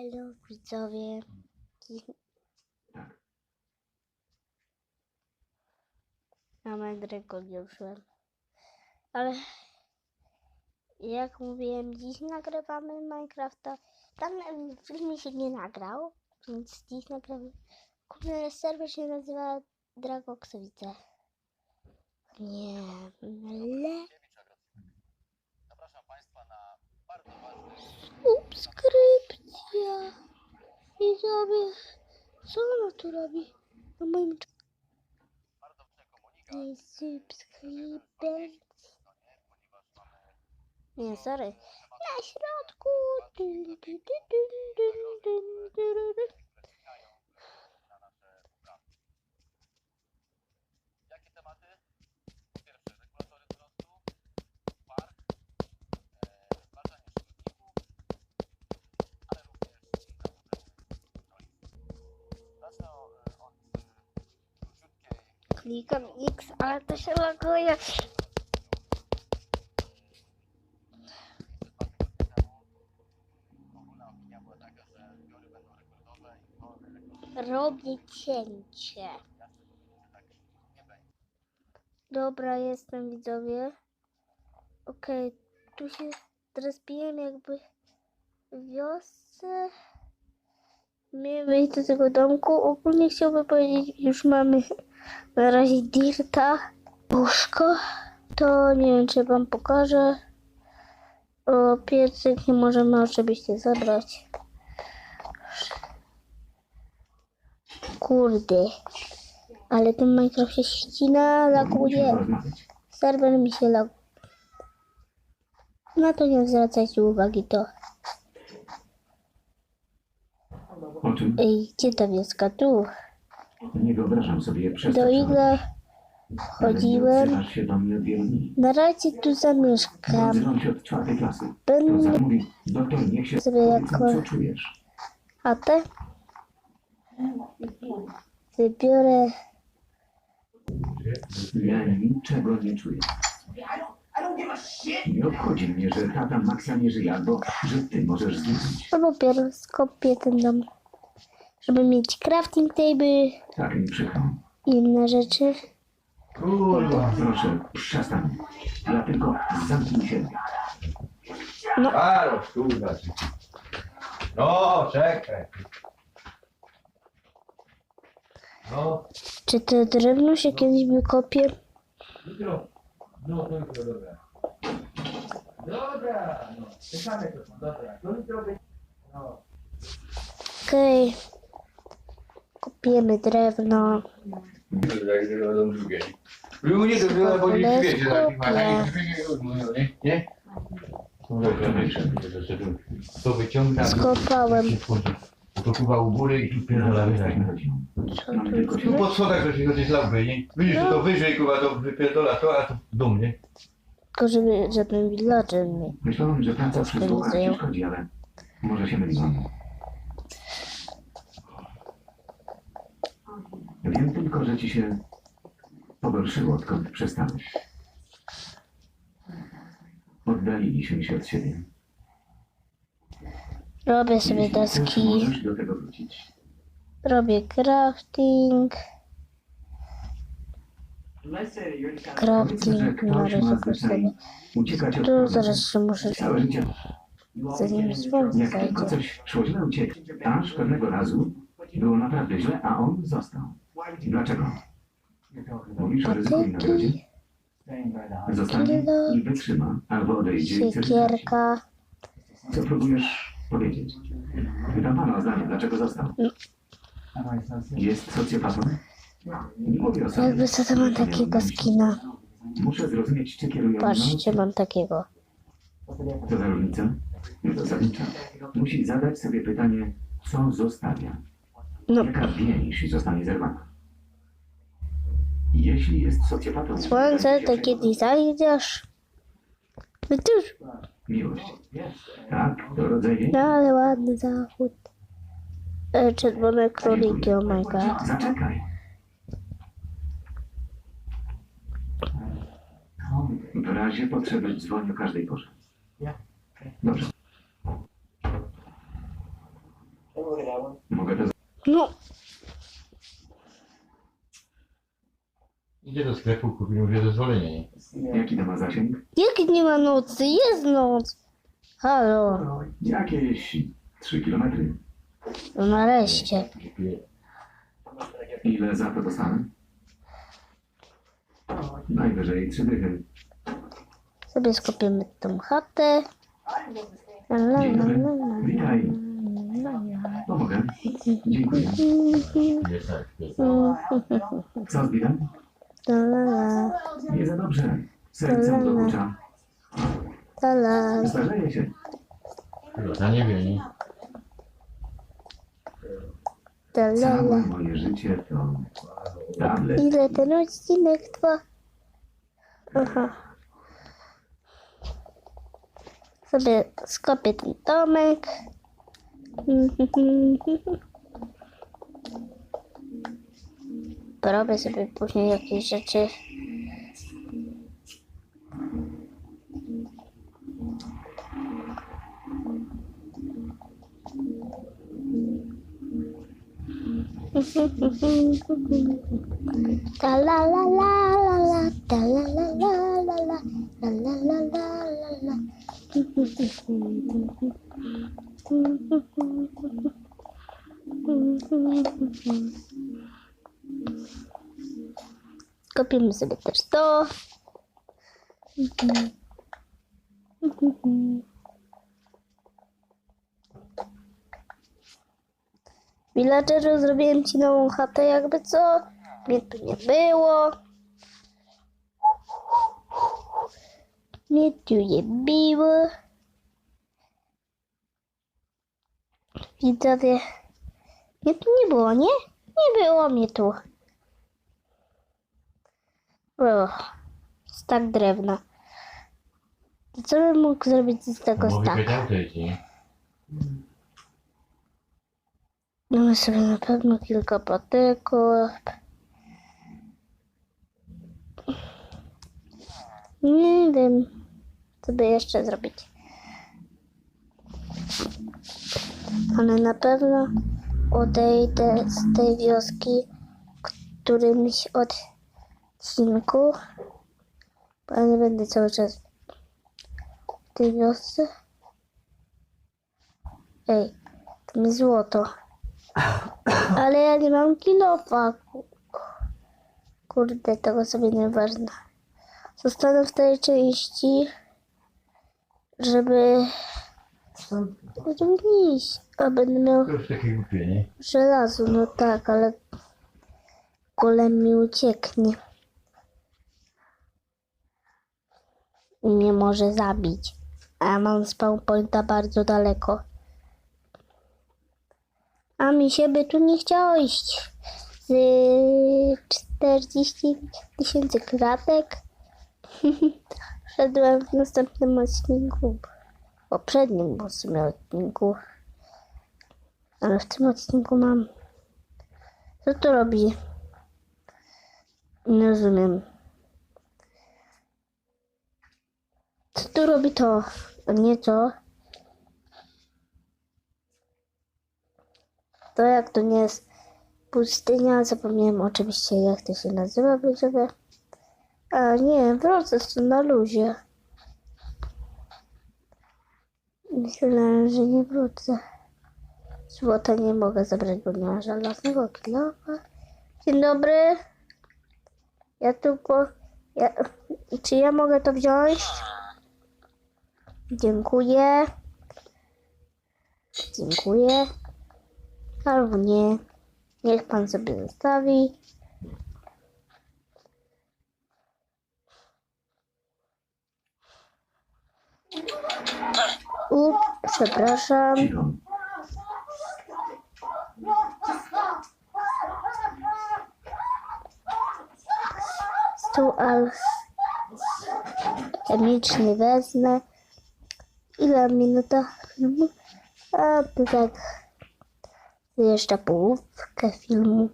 Elo widzowie. Na Medrygo nie użyłem. Ale jak mówiłem, dziś nagrywamy Minecrafta. Tam film się nie nagrał, więc dziś nagramy. Kurde, serwer się nazywa Dragoksowice. Nie, ale... Zapraszam Państwa na bardzo ważny Subskrypcja. Widzowie, co ona tu robi? Na moim subskrypcji. Nie, sorry. Na środku. Dun, dun, dun, dun, dun, dun, dun, dun. Klikam X, ale to się rekordowe Robię cięcie. Dobra, jestem widzowie. Okej, tu się teraz bijemy jakby wiosce. My wejść do tego domku. Ogólnie chciałbym powiedzieć, już mamy na razie dirta, łóżko. To nie wiem, czy wam pokażę. O, piecyk nie możemy oczywiście zabrać. Kurde. Ale ten Minecraft się ścina, laguje. Serwer mi się lag... Na to nie zwracajcie uwagi, to... O czym? Ej, gdzie ta wioska? Tu. Nie wyobrażam sobie Do przestać. igla Ale nie chodziłem. odzywasz się do mnie od wielu dni. Na razie tu zamieszkam. Odzywam się od czwartej klasy. Będę zamówi. Doktor, niech się Sobie powiedz jako- co czujesz. chatę. Wybiorę... Ja niczego nie czuję. Nie obchodzi mnie, że tata Maxa nie żyje, albo że ty możesz zginąć. Albo pierw skopię ten dom. Żeby mieć crafting table Tak mi przykro. i inne rzeczy. Kurwa. Proszę, przestań. Ja tylko zamknij się. Halo, kurwa. ty. No, czekaj. No, Czy to drewno się kiedyś wykopie? jutro. No, to jutro, dobra. Dobra, no. Czekamy to, dobra. No jutro będzie. No. Okej. Kopiemy drewno. To będą drugie. Ludzie to było, bo nie tak, skupię. nie? Nie? To wyciąga. Skopałem. To kuwa u góry i. Co tu tylko Tu się. po schodach to się chodzi z lampy, nie? Widzisz, że to wyżej kuwa to wypierdala to, a to w dół, nie? Tylko żeby żaden villager nie. Myślałem, że praca nie ci szkodzi, ale może się myliłam. Wiem tylko, że ci się pogorszyło, odkąd przestałeś. Oddaliliśmy się od siebie. Robię sobie Jeśli chcesz, taski. możesz do tego wrócić. Robię crafting. Powiedzmy, że Crafting na ktoś razie ma zwyczaj sobie. uciekać od Tu zaraz się muszę Całe życie. zanim słońce Jak tylko zajdzie. coś szło źle, uciekł. Aż pewnego razu było naprawdę źle, a on został. Dlaczego? Mówisz o ryzyku i nagrodzie? Patyki, Zostanie i wytrzyma, albo odejdzie i siekierka. Co próbujesz powiedzieć? Pytam pana o zdanie, dlaczego został? Jest socjopatą? Nie mówię o sobie. Jakby co to mam takiego skina. Muszę zrozumieć, czy kierują mną, Patrzcie, mam takiego. co za różnica? Zasadnicza. Musi zadać sobie pytanie, co zostawia. No, Jaka więź zostanie zerwana? Jeśli jest socjopatą... słońce to kiedyś zajdziesz. Cóż, Miłość. Tak, to rodzaj jej? no ale ładny zachód. E, czerwone króliki, oh my god. Zaczekaj. W razie potrzeby dzwonię o każdej porze. Dobrze. Mogę to No, Idzie do sklepu, kupi, mówię zezwolenie, nie? Jaki to ma zasięg? jak nie ma nocy? Jest noc. Halo, No, jakieś 3 kilometry. no nareszcie. Ile za to dostanę? Najwyżej trzy dychy. Sobie skopiemy tą chatę. La, la, Dzień la, dobry. la, la, Witaj. la, la. Pomogę. Dziękuję. Jest tak, jest. Co z bilem? La, la, la, Nie za dobrze. Serce dokucza. la, la. Starzeje się. Ja nie wiem, la, Całe la. moje życie to tablet. Ile ten odcinek trwa? Aha. Sobie skopię ten domek. Porobię sobie później jakieś rzeczy. Ta la la la la la, ta la la la la la, la la la la la la. Kopimy sobie też to. Villageru zrobiłem ci nową chatę, jakby co? Mnie tu nie było. Mnie tu nie było. Widzowie, mnie tu nie było, nie? Nie było mnie tu. Było. Stak drewna. To Co bym mógł zrobić z tego staka? Mamy sobie na pewno kilka patyków. Nie wiem, co by jeszcze zrobić. Ale na pewno odejdę z tej wioski którymś odcinku. Bo ja nie będę cały czas w tej wiosce. Ej, to mi złoto. Ale ja nie mam kilofa. Kurde, tego sobie nie ważne. Zostanę w tej części, żeby... Żeby iść. A będę miał To już takie głupie, nie? żelazo, no tak, ale golem mi ucieknie. I mnie może zabić. A ja mam spawn pointa bardzo daleko. A mi się by tu nie chciało iść. Z 40 tysięcy kratek. Szedłem w następnym odcinku. Poprzednim w sumie odcinku. Ale w tym odcinku mam. Co to robi? Nie rozumiem. Co tu robi to? A nie to? To jak to nie jest pustynia, zapomniałem oczywiście jak to się nazywa widzowie. A nie, wrócę tu na luzie. Myślałem, że nie wrócę. Złota nie mogę zabrać, bo nie ma żelaznego kilofa. Dzień dobry. Ja tylko... Ja, czy ja mogę to wziąć? Dziękuję. Dziękuję. Albo nie. Niech pan sobie zostawi. Up, przepraszam. Stół chemiczny wezmę. Ile minuta filmu? A tak jeszcze połówkę filmu.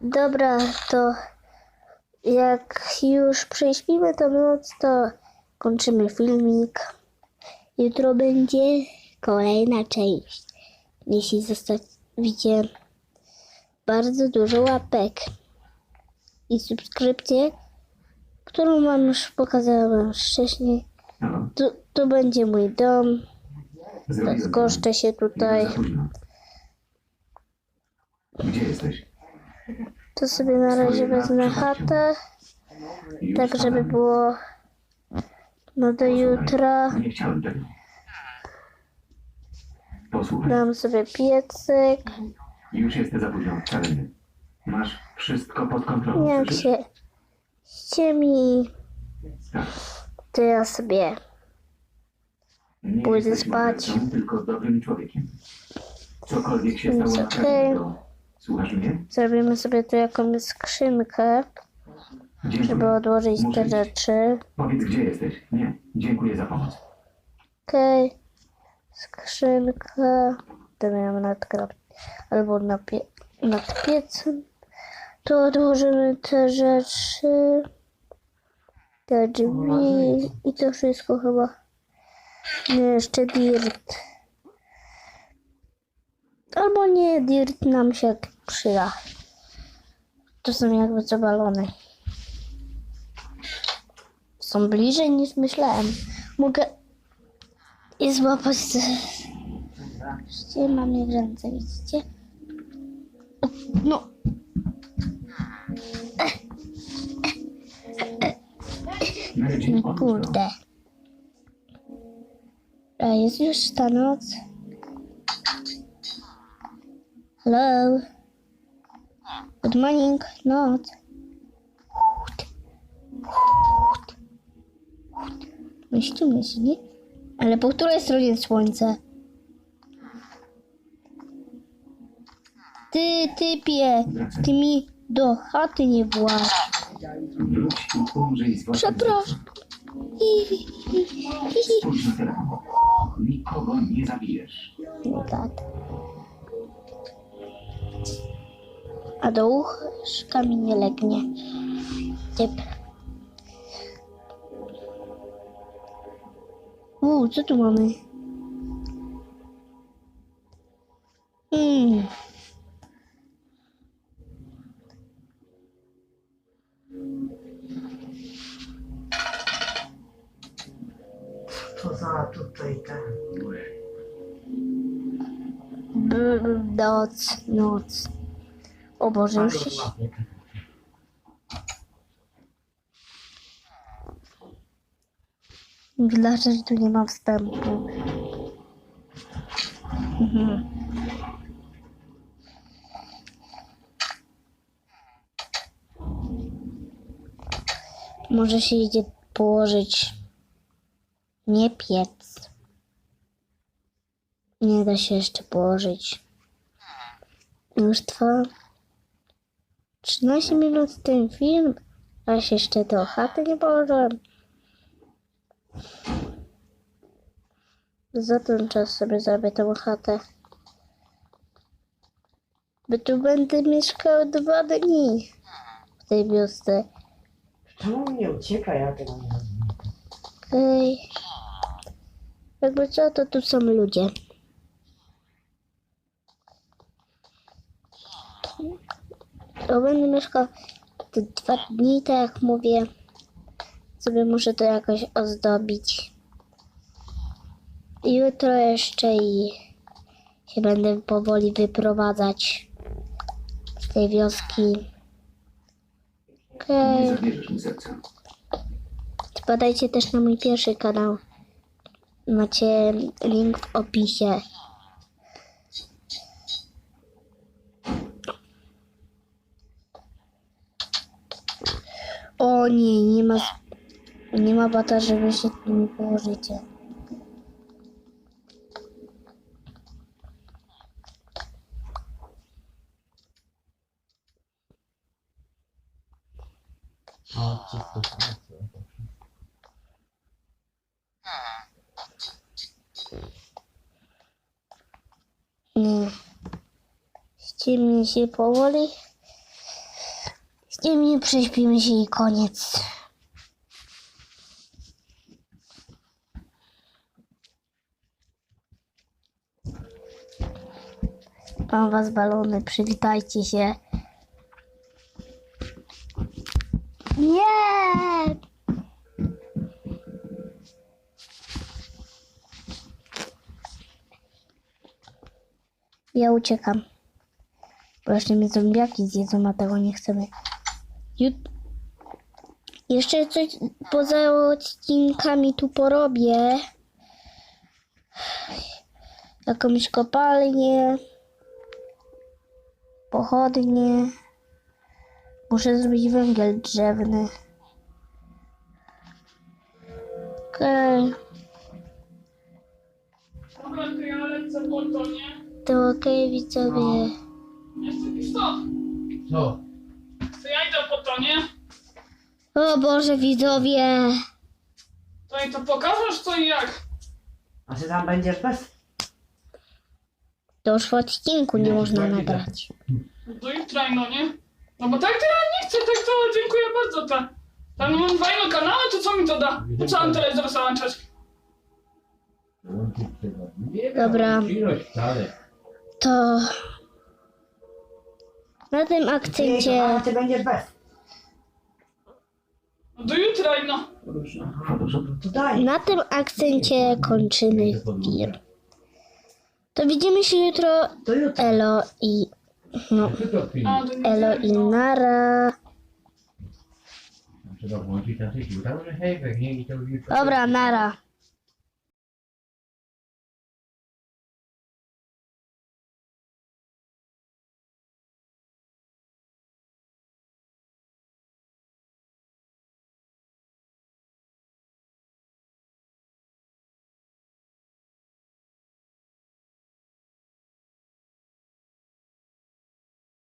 Dobra, to jak już prześpimy tą noc, to kończymy filmik. Jutro będzie kolejna część. Jeśli zostawicie bardzo dużo łapek i subskrypcję, którą wam już pokazałem wcześniej, to, to będzie mój dom. To. Zgoszczę się tutaj. Gdzie jesteś? To sobie na razie wezmę chatę, tak żeby było no do jutra. Nie chciałem tego. Posłuchaj, Dam sobie piecyk. już jesteś za późno. Wcale nie. Masz wszystko pod kontrolą. Jak słyszysz? się ściemni, Tak. to ja sobie Nie Pójdę jesteś spać. mordercą, tylko dobrym człowiekiem. Cokolwiek się Więc stało, okej. naprawię to. Słuchasz mnie? zrobimy sobie tu jakąś skrzynkę, Dziękuję. żeby odłożyć Muszę te iść. rzeczy. Powiedz, gdzie jesteś. Nie, dziękuję za pomoc. Okej, skrzynka, to miałem nad krab- albo na pie- nad piecem. Tu odłożymy te rzeczy, te drzwi i to wszystko chyba. Nie, jeszcze dirt. Albo nie, dirt nam się przyda. To są jakby co balony. Są bliżej niż myślałem. Mogę i złapać te... Widzicie, mam je w ręce, widzicie? No. Kurde. A jest już ta noc. Hello. Good morning. Noc. Myśli, myśli. Ale po której stronie słońce? Ty, typie, ty mi do chaty nie własnym Przepraszam. sercem. Spójrz na telefon. Nikogo nie zabijesz. No tak. A do łóżka mi nie legnie. Typ. Co tu mamy? Hmm. Co za tutaj ten. B- noc, noc. O Boże, już się... Dlaczego tu nie ma wstępu? Mhm. Może się idzie położyć. Nie piec. Nie da się jeszcze położyć. Już trwa 13 minut ten film, a się jeszcze do chaty nie położyłem. Za ten czas sobie zrobię tą chatę. Bo tu będę mieszkał dwa dni w tej wiosce. Czemu mnie ucieka, ja tego nie rozumiem. Okej. Jakby co, to tu są ludzie. To będę mieszkał te dwa dni, tak jak mówię. Sobie muszę to jakoś ozdobić. Jutro jeszcze i się będę powoli wyprowadzać z tej wioski. Okej. Nie zabierzesz mi serca. Wpadajcie też na mój pierwszy kanał. Macie link w opisie. O nie, nie ma, nie ma bata, żeby się tu nie położycie. O, czysto. Nie. Ściemnie się powoli. Ściemnie, prześpimy się i koniec. Mam was balony, przywitajcie się. Nie! Ja uciekam. Jeszcze mnie zombiaki zjedzą, a tego nie chcemy. Jut- jeszcze coś poza odcinkami tu porobię. Jakąś kopalnię. Pochodnie. Muszę zrobić węgiel drzewny. Widzowie. To. Co? To ja idę po to, nie? O Boże widzowie. To i to pokażesz co i jak. A ty tam będziesz bez? To już w odcinku nie można nabrać. Do jutra, no nie? No bo tak to ja nie chcę, tak to dziękuję bardzo. Ta, tam mam fajne kanały, to co mi to da? Po co mam telewizor załączać? Dobra. To na tym a akcencie ty będziesz bez. No do jutra, no. To daj. na tym akcencie kończymy film. To widzimy się jutro. Elo i no? A, do elo niedzieli, i no. nara. Hej, nie i to już... Dobra, nara.